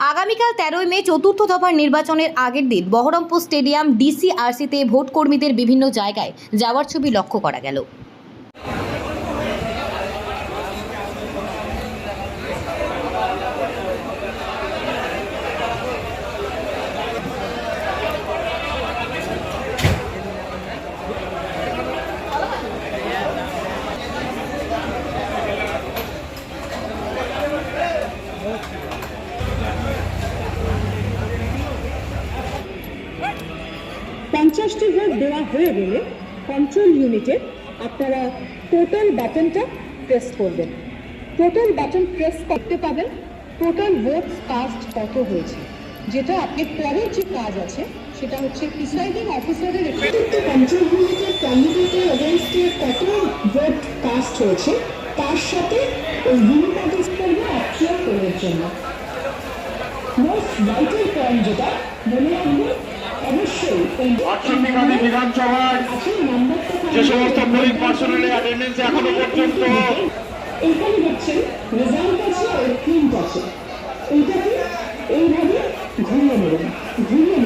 আগামীকাল তেরোই মে চতুর্থ দফার নির্বাচনের আগের দিন বহরমপুর স্টেডিয়াম ডিসিআরসিতে ভোটকর্মীদের বিভিন্ন জায়গায় যাওয়ার ছবি লক্ষ্য করা গেল। পঞ্চাশটি ভোট দেওয়া হয়ে গেলে কন্ট্রোল ইউনিটে আপনারা টোটাল বাটনটা প্রেস করবেন। টোটাল বাটন প্রেস করতে পাবেন। টোটাল ভোটস কাস্ট কত হয়েছে? যেটা আপনি পরের যে কাজ আছে, সেটা হচ্ছে প্রিসাইডিং অফিসারের কন্ট্রোল ইউনিটের ক্যান্ডিডেটের এগেনস্টে কত ভোট কাস্ট হয়েছে, তার সাথে ওই ভিভিপ্যাট করবে অ্যাকচুয়াল করার জন্য। মোস্ট ভাইটাল পয়েন্ট যেটা আটষট্টিখানি নাম্বারটা যে সমস্ত পোলিং পার্সোনালের অ্যাটেন্ডেন্স এখনও পর্যন্ত এইখানে দেখছেন রেজাল্ট আছে আর প্রিন্ট এইভাবে ঘুরিয়ে নেবেন, ঘুরিয়ে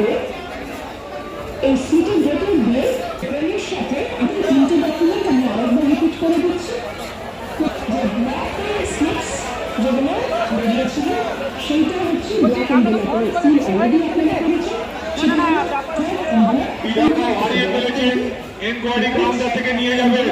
এই সিটের ভেতর দিয়ে সাথে তিনটে ডকুমেন্ট আমি সেইটা হচ্ছে সেটা বিধানসভা হারিয়ে ফেলেছেন এনকোয়ারি কাউন্টার থেকে নিয়ে যাবে।